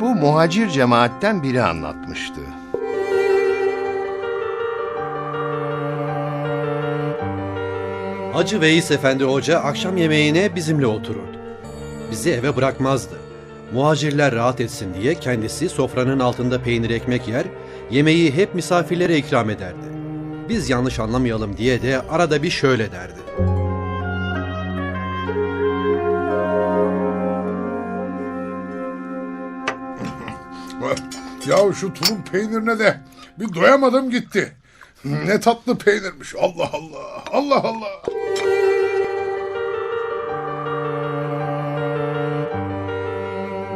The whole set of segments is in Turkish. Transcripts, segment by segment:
Bu muhacir cemaatten biri anlatmıştı. Hacı Veys Efendi Hoca akşam yemeğine bizimle otururdu. Bizi eve bırakmazdı. Muhacirler rahat etsin diye kendisi sofranın altında peynir ekmek yer, yemeği hep misafirlere ikram ederdi. Biz yanlış anlamayalım diye de arada bir şöyle derdi. Ya şu tulum peynirine de bir doyamadım gitti. Ne tatlı peynirmiş. Allah Allah. Allah Allah.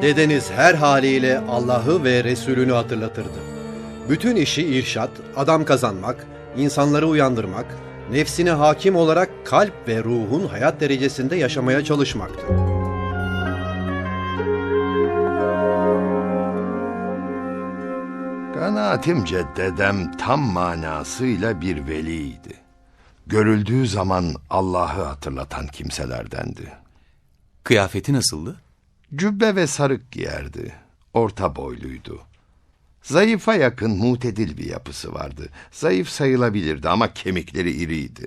Dedeniz her haliyle Allah'ı ve Resulünü hatırlatırdı. Bütün işi irşat, adam kazanmak, insanları uyandırmak, nefsine hakim olarak kalp ve ruhun hayat derecesinde yaşamaya çalışmaktı. Kanaatimce dedem tam manasıyla bir veliydi. Görüldüğü zaman Allah'ı hatırlatan kimselerdendi. Kıyafeti nasıldı? Cübbe ve sarık giyerdi. Orta boyluydu. Zayıfa yakın mutedil bir yapısı vardı. Zayıf sayılabilirdi ama kemikleri iriydi.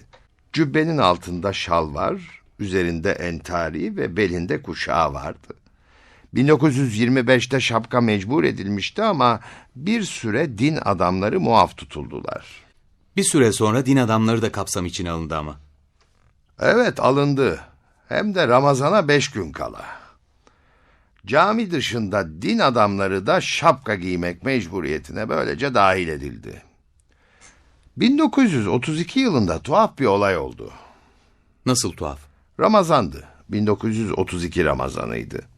Cübbenin altında şal var, üzerinde entari ve belinde kuşağı vardı. 1925'te şapka mecbur edilmişti ama bir süre din adamları muaf tutuldular. Bir süre sonra din adamları da kapsam içine alındı ama. Evet alındı. Hem de Ramazan'a beş gün kala. Cami dışında din adamları da şapka giymek mecburiyetine böylece dahil edildi. 1932 yılında tuhaf bir olay oldu. Nasıl tuhaf? Ramazandı. 1932 Ramazanıydı.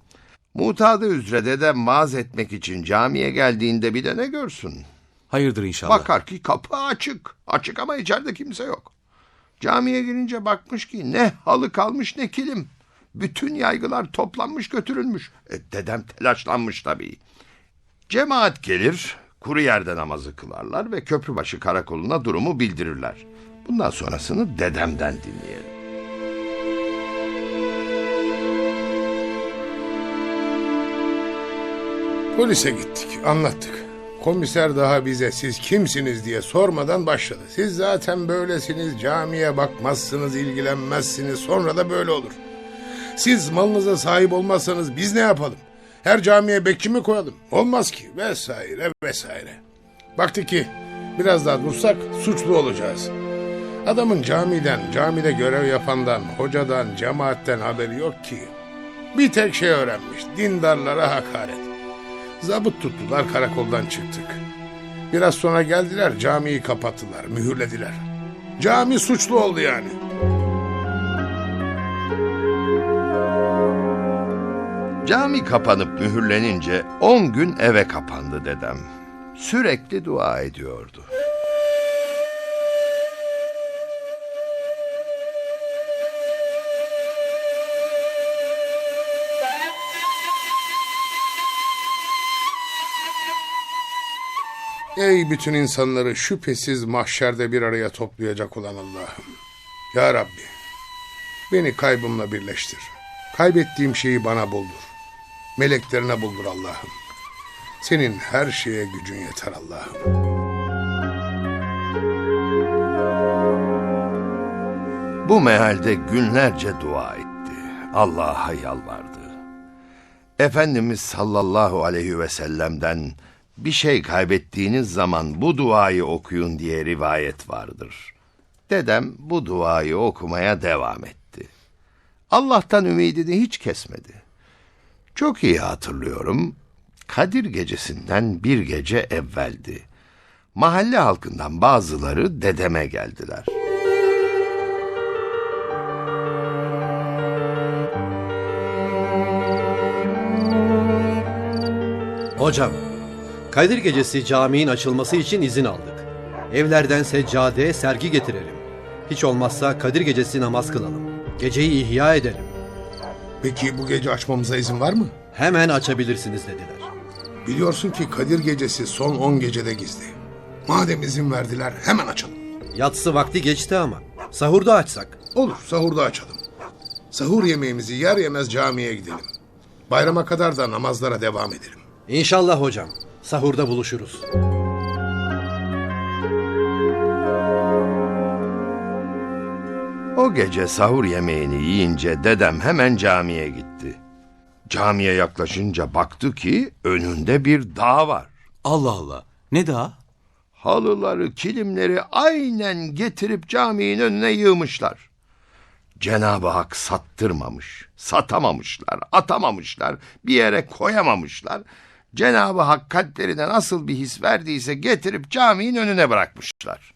Mutadı üzere dedem vaaz etmek için camiye geldiğinde bir de ne görsün? Hayırdır inşallah. Bakar ki kapı açık. Açık ama içeride kimse yok. Camiye girince bakmış ki ne halı kalmış ne kilim. Bütün yaygılar toplanmış götürülmüş. E, dedem telaşlanmış tabii. Cemaat gelir, kuru yerde namazı kılarlar ve köprübaşı karakoluna durumu bildirirler. Bundan sonrasını dedemden dinleyelim. Polise gittik. Anlattık. Komiser daha bize siz kimsiniz diye sormadan başladı. Siz zaten böylesiniz. Camiye bakmazsınız, ilgilenmezsiniz. Sonra da böyle olur. Siz malınıza sahip olmazsanız biz ne yapalım? Her camiye bekçi mi koyalım? Olmaz ki. Vesaire vesaire. Baktık ki biraz daha dursak suçlu olacağız. Adamın camiden, camide görev yapandan, hocadan, cemaatten haberi yok ki. Bir tek şey öğrenmiş. Dindarlara hakaret. Zabıt tuttular karakoldan çıktık. Biraz sonra geldiler camiyi kapattılar, mühürlediler. Cami suçlu oldu yani. Cami kapanıp mühürlenince 10 gün eve kapandı dedem. Sürekli dua ediyordu. Ey bütün insanları şüphesiz mahşerde bir araya toplayacak olan Allah'ım. Ya Rabbi, beni kaybımla birleştir. Kaybettiğim şeyi bana buldur. Meleklerine buldur Allah'ım. Senin her şeye gücün yeter Allah'ım. Bu mehalde günlerce dua etti. Allah'a yalvardı. Efendimiz sallallahu aleyhi ve sellem'den bir şey kaybettiğiniz zaman bu duayı okuyun diye rivayet vardır. Dedem bu duayı okumaya devam etti. Allah'tan ümidini hiç kesmedi. Çok iyi hatırlıyorum. Kadir gecesinden bir gece evveldi. Mahalle halkından bazıları dedeme geldiler. Hocam, Kadir Gecesi caminin açılması için izin aldık. Evlerden seccade, sergi getirelim. Hiç olmazsa Kadir Gecesi namaz kılalım. Geceyi ihya edelim. Peki bu gece açmamıza izin var mı? Hemen açabilirsiniz dediler. Biliyorsun ki Kadir gecesi son 10 gecede gizli. Madem izin verdiler hemen açalım. Yatsı vakti geçti ama. Sahurda açsak. Olur sahurda açalım. Sahur yemeğimizi yer yemez camiye gidelim. Bayrama kadar da namazlara devam edelim. İnşallah hocam. Sahurda buluşuruz. O gece sahur yemeğini yiyince dedem hemen camiye gitti. Camiye yaklaşınca baktı ki önünde bir dağ var. Allah Allah. Ne daha? Halıları, kilimleri aynen getirip caminin önüne yığmışlar. Cenab-ı Hak sattırmamış, satamamışlar, atamamışlar, bir yere koyamamışlar. Cenab-ı Hak kalplerine nasıl bir his verdiyse getirip caminin önüne bırakmışlar.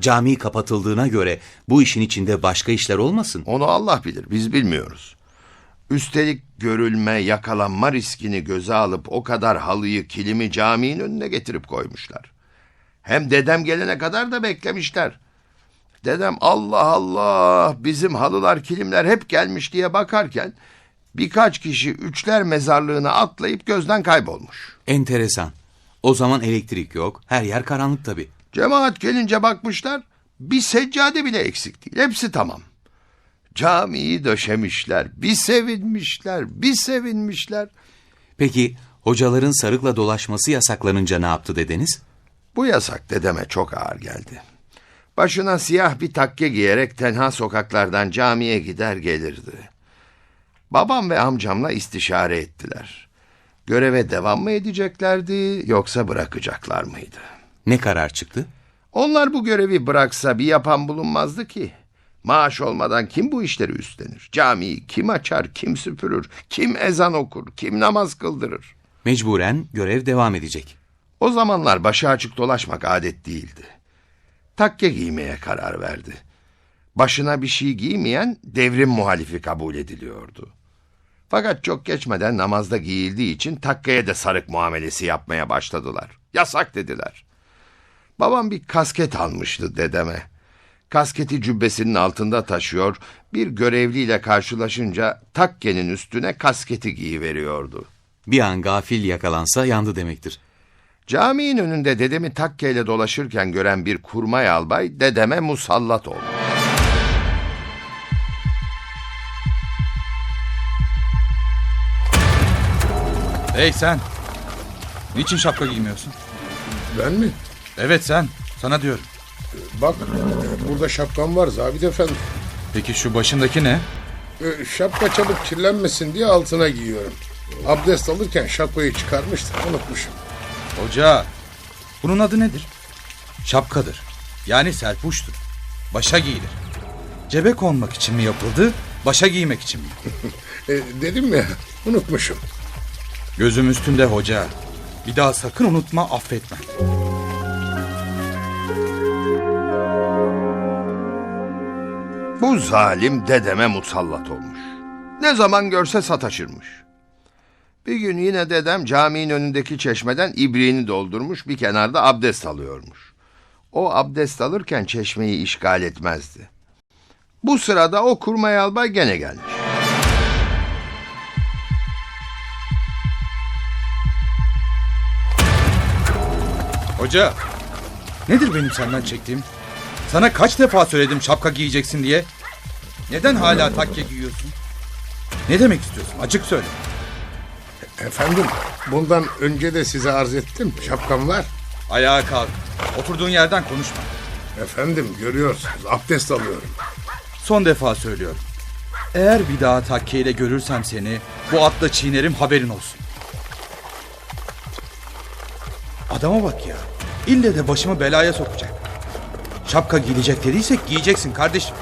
Cami kapatıldığına göre bu işin içinde başka işler olmasın? Onu Allah bilir, biz bilmiyoruz. Üstelik görülme, yakalanma riskini göze alıp o kadar halıyı, kilimi caminin önüne getirip koymuşlar. Hem dedem gelene kadar da beklemişler. Dedem Allah Allah bizim halılar, kilimler hep gelmiş diye bakarken birkaç kişi üçler mezarlığına atlayıp gözden kaybolmuş. Enteresan. O zaman elektrik yok. Her yer karanlık tabii. Cemaat gelince bakmışlar bir seccade bile eksik değil. Hepsi tamam. Camiyi döşemişler. Bir sevinmişler, bir sevinmişler. Peki hocaların sarıkla dolaşması yasaklanınca ne yaptı dedeniz? Bu yasak dedeme çok ağır geldi. Başına siyah bir takke giyerek tenha sokaklardan camiye gider gelirdi. Babam ve amcamla istişare ettiler. Göreve devam mı edeceklerdi yoksa bırakacaklar mıydı? Ne karar çıktı? Onlar bu görevi bıraksa bir yapan bulunmazdı ki. Maaş olmadan kim bu işleri üstlenir? Camiyi kim açar, kim süpürür, kim ezan okur, kim namaz kıldırır? Mecburen görev devam edecek. O zamanlar başı açık dolaşmak adet değildi. Takke giymeye karar verdi. Başına bir şey giymeyen devrim muhalifi kabul ediliyordu. Fakat çok geçmeden namazda giyildiği için takkeye de sarık muamelesi yapmaya başladılar. Yasak dediler. Babam bir kasket almıştı dedeme. Kasketi cübbesinin altında taşıyor, bir görevliyle karşılaşınca takkenin üstüne kasketi giyiveriyordu. Bir an gafil yakalansa yandı demektir. Caminin önünde dedemi takkeyle dolaşırken gören bir kurmay albay dedeme musallat oldu. Hey sen! Niçin şapka giymiyorsun? Ben mi? Evet sen. Sana diyorum. Bak burada şapkam var Zabit Efendi. Peki şu başındaki ne? Ee, Şapka çabuk kirlenmesin diye altına giyiyorum. Abdest alırken şapkayı çıkarmıştım unutmuşum. Hoca. Bunun adı nedir? Şapkadır. Yani serpuştur. Başa giyilir. Cebe konmak için mi yapıldı? Başa giymek için mi? Ee, dedim ya unutmuşum. Gözüm üstünde hoca. Bir daha sakın unutma affetme. Bu zalim dedeme musallat olmuş. Ne zaman görse sataşırmış. Bir gün yine dedem caminin önündeki çeşmeden ibriğini doldurmuş bir kenarda abdest alıyormuş. O abdest alırken çeşmeyi işgal etmezdi. Bu sırada o kurmay albay gene gelmiş. Hoca. Nedir benim senden çektiğim? Sana kaç defa söyledim şapka giyeceksin diye. Neden hala takke giyiyorsun? Ne demek istiyorsun? Açık söyle. Efendim bundan önce de size arz ettim şapkam var. Ayağa kalk. Oturduğun yerden konuşma. Efendim görüyorsunuz abdest alıyorum. Son defa söylüyorum. Eğer bir daha takkeyle görürsem seni bu atla çiğnerim haberin olsun. Adama bak ya. İlle de başımı belaya sokacak. Şapka giyilecek dediysek giyeceksin kardeşim.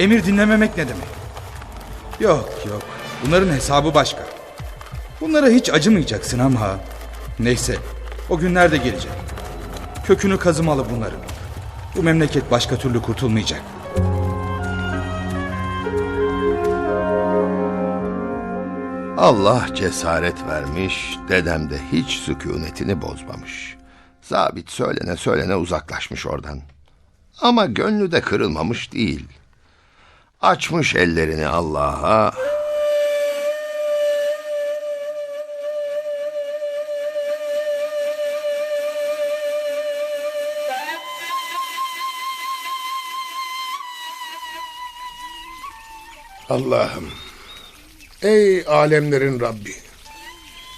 Emir dinlememek ne demek? Yok yok. Bunların hesabı başka. Bunlara hiç acımayacaksın ama. Neyse. O günler de gelecek. Kökünü kazımalı bunların. Bu memleket başka türlü kurtulmayacak. Allah cesaret vermiş, dedem de hiç sükunetini bozmamış. Zabit söylene söylene uzaklaşmış oradan. Ama gönlü de kırılmamış değil. Açmış ellerini Allah'a, Allah'ım. Ey alemlerin Rabbi.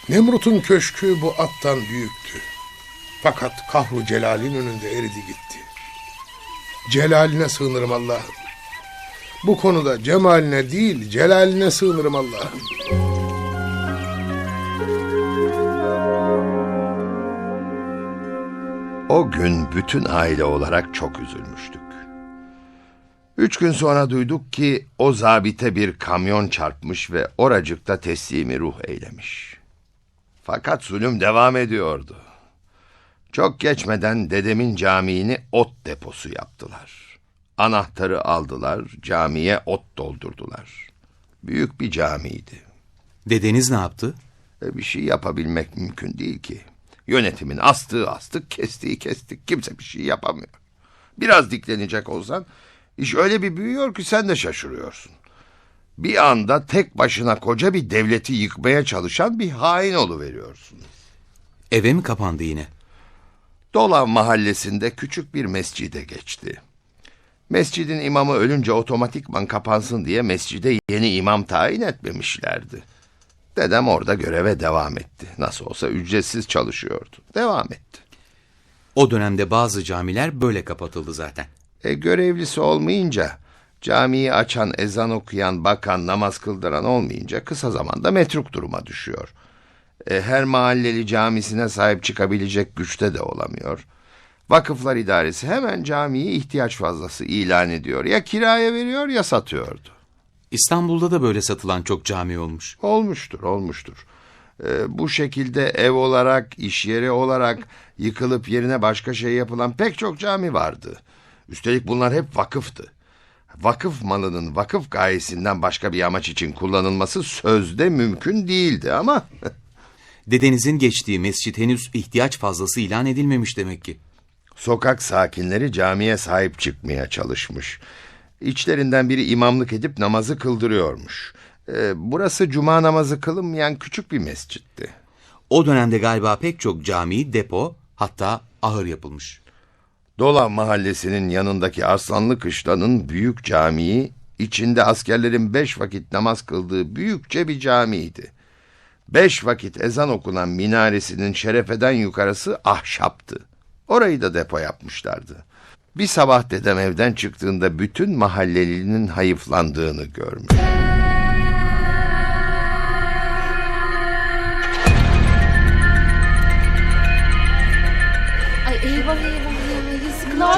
Nemrut'un köşkü bu attan büyüktü. Fakat kahru celalin önünde eridi gitti. Celaline sığınırım Allah'ım. Bu konuda cemaline değil celaline sığınırım Allah'ım. O gün bütün aile olarak çok üzülmüştük. Üç gün sonra duyduk ki o zabite bir kamyon çarpmış ve oracıkta teslimi ruh eylemiş. Fakat zulüm devam ediyordu. Çok geçmeden dedemin camiini ot deposu yaptılar. Anahtarı aldılar, camiye ot doldurdular. Büyük bir camiydi. Dedeniz ne yaptı? E, bir şey yapabilmek mümkün değil ki. Yönetimin astığı astık, kestiği kestik. Kimse bir şey yapamıyor. Biraz diklenecek olsan iş öyle bir büyüyor ki sen de şaşırıyorsun. Bir anda tek başına koca bir devleti yıkmaya çalışan bir hain veriyorsun. Eve mi kapandı yine? Dolav mahallesinde küçük bir mescide geçti. Mescidin imamı ölünce otomatikman kapansın diye mescide yeni imam tayin etmemişlerdi. Dedem orada göreve devam etti. Nasıl olsa ücretsiz çalışıyordu. Devam etti. O dönemde bazı camiler böyle kapatıldı zaten. E, görevlisi olmayınca, camiyi açan, ezan okuyan, bakan, namaz kıldıran olmayınca kısa zamanda metruk duruma düşüyor. E, her mahalleli camisine sahip çıkabilecek güçte de olamıyor. Vakıflar idaresi hemen camiyi ihtiyaç fazlası ilan ediyor. Ya kiraya veriyor ya satıyordu. İstanbul'da da böyle satılan çok cami olmuş. Olmuştur, olmuştur. Ee, bu şekilde ev olarak, iş yeri olarak yıkılıp yerine başka şey yapılan pek çok cami vardı. Üstelik bunlar hep vakıftı. Vakıf malının vakıf gayesinden başka bir amaç için kullanılması sözde mümkün değildi ama Dedenizin geçtiği mescit henüz ihtiyaç fazlası ilan edilmemiş demek ki. sokak sakinleri camiye sahip çıkmaya çalışmış. İçlerinden biri imamlık edip namazı kıldırıyormuş. Ee, burası cuma namazı kılınmayan küçük bir mescitti. O dönemde galiba pek çok cami, depo, hatta ahır yapılmış. Dola mahallesinin yanındaki Arslanlı Kışla'nın büyük camii, içinde askerlerin beş vakit namaz kıldığı büyükçe bir camiydi. Beş vakit ezan okunan minaresinin şerefeden yukarısı ahşaptı. Orayı da depo yapmışlardı. Bir sabah dedem evden çıktığında bütün mahallelinin hayıflandığını görmüş.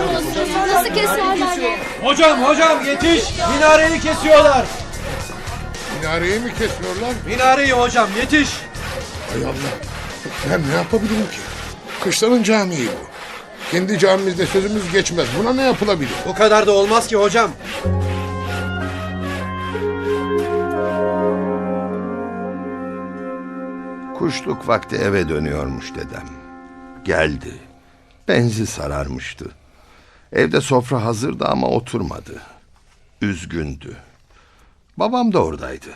Olsun. Nasıl keserler ya? Hocam hocam yetiş. Minareyi kesiyorlar. Minareyi mi kesiyorlar? Minareyi hocam yetiş. Hay Allah. Ben ne yapabilirim ki? Kışlanın camii bu. Kendi camimizde sözümüz geçmez. Buna ne yapılabilir? O kadar da olmaz ki hocam. Kuşluk vakti eve dönüyormuş dedem. Geldi. Benzi sararmıştı. Evde sofra hazırdı ama oturmadı. Üzgündü. Babam da oradaydı.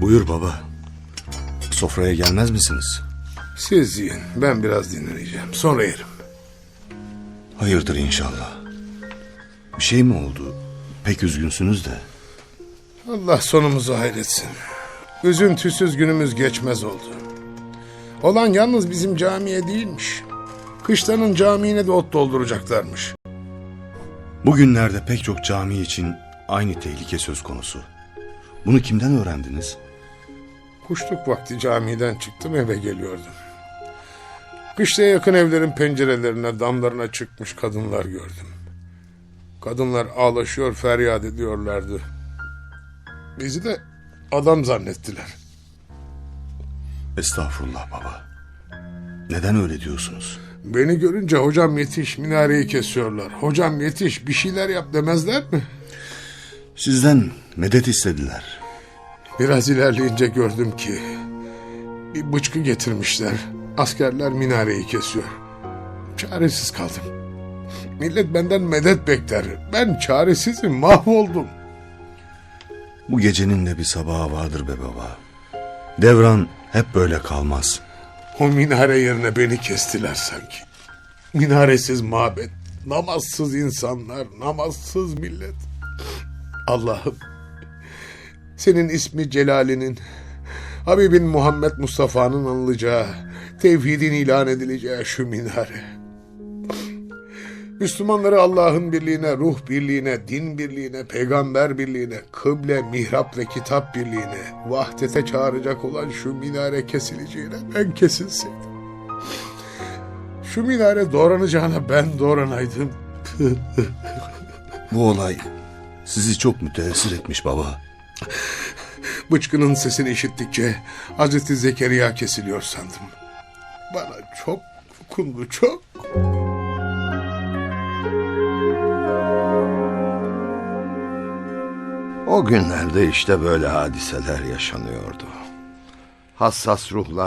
Buyur baba. Sofraya gelmez misiniz? Siz yiyin. Ben biraz dinleneceğim. Sonra yerim. Hayırdır inşallah. Bir şey mi oldu? Pek üzgünsünüz de. Allah sonumuzu hayretsin. Üzüntüsüz günümüz geçmez oldu. Olan yalnız bizim camiye değilmiş. Kışlanın camiine de ot dolduracaklarmış. Bugünlerde pek çok cami için aynı tehlike söz konusu. Bunu kimden öğrendiniz? Kuşluk vakti camiden çıktım eve geliyordum. Kışlaya yakın evlerin pencerelerine, damlarına çıkmış kadınlar gördüm. Kadınlar ağlaşıyor, feryat ediyorlardı. Bizi de adam zannettiler. Estağfurullah baba. Neden öyle diyorsunuz? Beni görünce hocam yetiş minareyi kesiyorlar. Hocam yetiş bir şeyler yap demezler mi? Sizden medet istediler. Biraz ilerleyince gördüm ki bir bıçkı getirmişler. Askerler minareyi kesiyor. Çaresiz kaldım. Millet benden medet bekler. Ben çaresizim, mahvoldum. Bu gecenin de bir sabahı vardır be baba. Devran hep böyle kalmaz. O minare yerine beni kestiler sanki. Minaresiz mabet. Namazsız insanlar, namazsız millet. Allah'ım senin ismi Celal'inin, Habibin Muhammed Mustafa'nın anılacağı, tevhidin ilan edileceği şu minare. Müslümanları Allah'ın birliğine, ruh birliğine, din birliğine, peygamber birliğine, kıble, mihrap ve kitap birliğine, vahdete çağıracak olan şu minare kesileceğine ben kesilseydim. Şu minare doğranacağına ben doğranaydım. Bu olay sizi çok müteessir etmiş baba. Bıçkının sesini işittikçe Hazreti Zekeriya kesiliyor sandım. Bana çok dokundu, çok. O günlerde işte böyle hadiseler yaşanıyordu. Hassas ruhlar